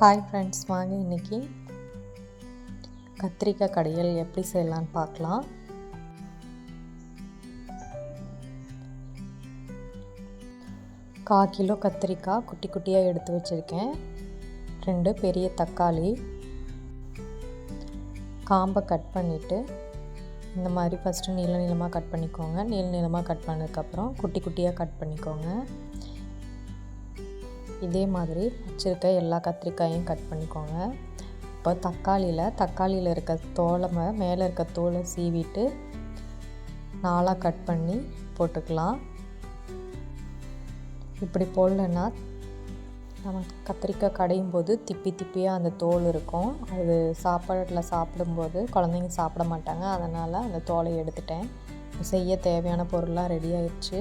Hi friends வாங்க இன்றைக்கி கத்திரிக்காய் கடையில் எப்படி செய்யலான்னு பார்க்கலாம். கா கிலோ கத்திரிக்காய் குட்டி குட்டியாக எடுத்து வச்சுருக்கேன். ரெண்டு பெரிய தக்காளி. காம்பை கட் பண்ணிவிட்டு இந்த மாதிரி ஃபஸ்ட்டு நீள நீளமாக கட் பண்ணிக்கோங்க. நீள நீளமாக கட் பண்ணதுக்கப்புறம் குட்டி குட்டியாக கட் பண்ணிக்கோங்க. இதே மாதிரி வச்சுருக்க எல்லா கத்திரிக்காயும் கட் பண்ணிக்கோங்க. இப்போ தக்காளியில் தக்காளியில் இருக்க தோலை மேலே இருக்க தோலை சீவிட்டு நாலாக கட் பண்ணி போட்டுக்கலாம். இப்படி போடலன்னா நம்ம கத்திரிக்காய் கடையும் போது திப்பி திப்பியாக அந்த தோல் இருக்கும். அது சாப்பாட்டில் சாப்பிடும்போது குழந்தைங்க சாப்பிட மாட்டாங்க. அதனால் அந்த தோலை எடுத்துட்டேன். செய்ய தேவையான பொருளாக ரெடி ஆயிடுச்சு.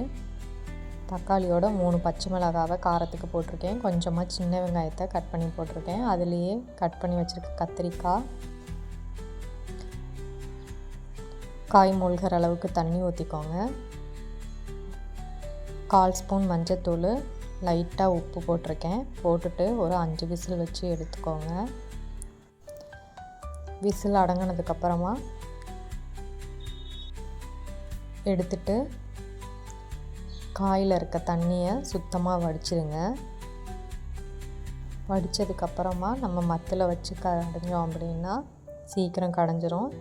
தக்காளியோட மூணு பச்சை மிளகாவை காரத்துக்கு போட்டிருக்கேன். கொஞ்சமாக சின்ன வெங்காயத்தை கட் பண்ணி போட்டிருக்கேன். அதுலேயே கட் பண்ணி வச்சுருக்க கத்திரிக்காய் காய் மூழ்கிற அளவுக்கு தண்ணி ஊற்றிக்கோங்க கால் ஸ்பூன் மஞ்சத்தூள் லைட்டாக உப்பு போட்டிருக்கேன். போட்டுட்டு ஒரு அஞ்சு விசில் வச்சு எடுத்துக்கோங்க. விசில் அடங்கினதுக்கப்புறமா எடுத்துட்டு காயில் இருக்க தண்ணியை சுத்தமாக வடிச்சிடுங்க வடித்ததுக்கப்புறமா நம்ம மத்தில் வச்சு கடைஞ்சோம் அப்படின்னா சீக்கிரம் கடைஞ்சிரும்.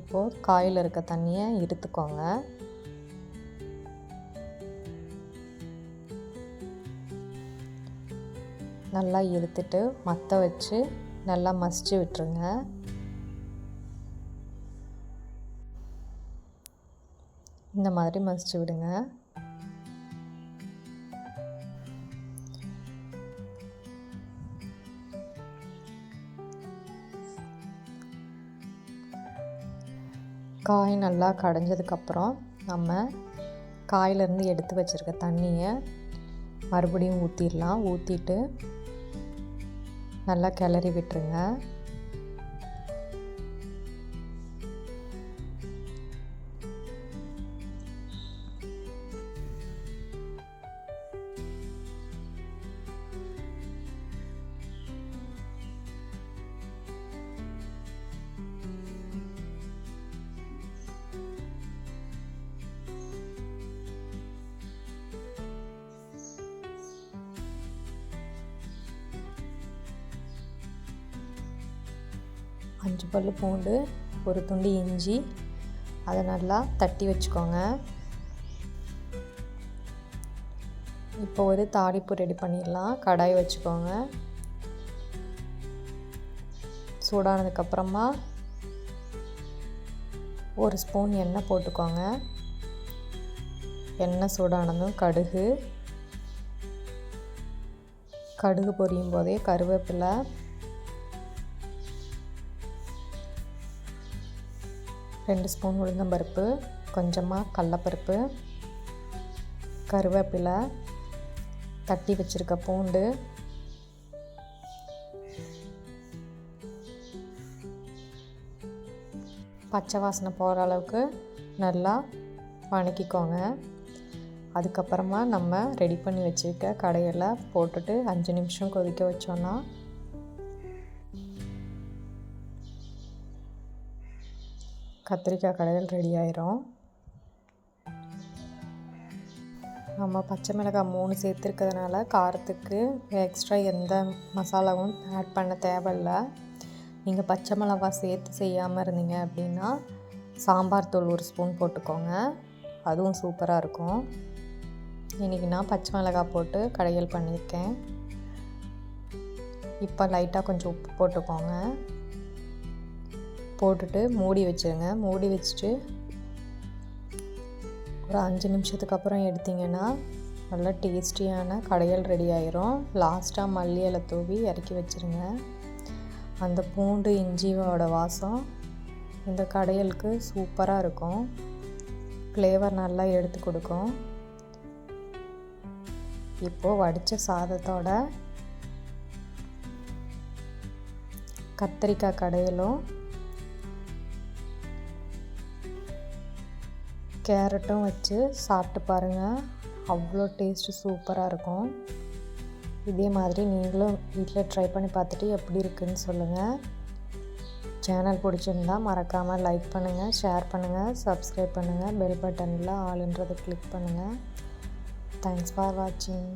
இப்போது காயில் இருக்க தண்ணியை இருத்துக்கோங்க நல்லா இழுத்துட்டு மற்ற வச்சு நல்லா மசிச்சு விட்டுருங்க. இந்த மாதிரி மசிச்சு விடுங்க. காய் நல்லா கடைஞ்சதுக்கப்புறம் நம்ம காயிலேருந்து எடுத்து வச்சுருக்க தண்ணியை மறுபடியும் ஊற்றிடலாம் ஊற்றிட்டு நல்லா கிளறி விட்டுருங்க. அஞ்சு பல் பூண்டு ஒரு துண்டு இஞ்சி அதை நல்லா தட்டி வச்சுக்கோங்க. இப்போ ஒரு தாளிப்பு ரெடி பண்ணிடலாம். கடாய் வச்சுக்கோங்க. சூடானதுக்கப்புறமா ஒரு ஸ்பூன் எண்ணெய் போட்டுக்கோங்க. எண்ணெய் சூடானதும் கடுகு. கடுகு பொரியும் போதே கருவேப்பிலை ரெண்டு ஸ்பூன் உளுந்தம்பருப்பு கொஞ்சமாக கடலப்பருப்பு கருவேப்பிலை தட்டி வச்சுருக்க பூண்டு பச்சை வாசனை போகிற அளவுக்கு நல்லா வணக்கிக்கோங்க. அதுக்கப்புறமா நம்ம ரெடி பண்ணி வச்சுருக்க கடையில் போட்டுட்டு அஞ்சு நிமிஷம் கொதிக்க வச்சோன்னா கத்திரிக்காய் கடையில் ரெடி ஆயிரும். நம்ம பச்சை மிளகாய் மூணு சேர்த்துருக்கிறதுனால காரத்துக்கு எக்ஸ்ட்ரா எந்த மசாலாவும் ஆட் பண்ண தேவையில்லை. நீங்கள் பச்சை மிளகா சேர்த்து செய்யாமல் இருந்தீங்க அப்படின்னா சாம்பார் தூள் ஒரு ஸ்பூன் போட்டுக்கோங்க. அதுவும் சூப்பராக இருக்கும். இன்றைக்கி நான் பச்சை மிளகாய் போட்டு கடைகள் பண்ணியிருக்கேன். இப்போ லைட்டாக கொஞ்சம் உப்பு போட்டுக்கோங்க. போட்டுட்டு மூடி வச்சுருங்க. மூடி வச்சுட்டு ஒரு அஞ்சு நிமிஷத்துக்கு அப்புறம் எடுத்திங்கன்னா நல்லா டேஸ்டியான கடையல் ரெடி ஆயிரும். லாஸ்ட்டாக மல்லி இலை தூவி இறக்கி வச்சுருங்க. அந்த பூண்டு இஞ்சியோட வாசம் இந்த கடையலுக்கு சூப்பராக இருக்கும். ஃப்ளேவர் நல்லா எடுத்து கொடுக்கும். இப்போது வடித்த சாதத்தோட கத்திரிக்காய் கடையலும் கேரட்டும் வச்சு சாப்பிட்டு பாருங்கள் அவ்வளோ டேஸ்ட்டு சூப்பராக இருக்கும். இதே மாதிரி நீங்களும் வீட்டில் ட்ரை பண்ணி பார்த்துட்டு எப்படி இருக்குன்னு சொல்லுங்கள் சேனல் பிடிச்சிருந்தா மறக்காமல் லைக் பண்ணுங்கள் ஷேர் பண்ணுங்கள் சப்ஸ்கிரைப் பண்ணுங்கள் பெல் பட்டனில் ஆளுன்றதை கிளிக் பண்ணுங்கள் தேங்க்ஸ் ஃபார் வாட்சிங்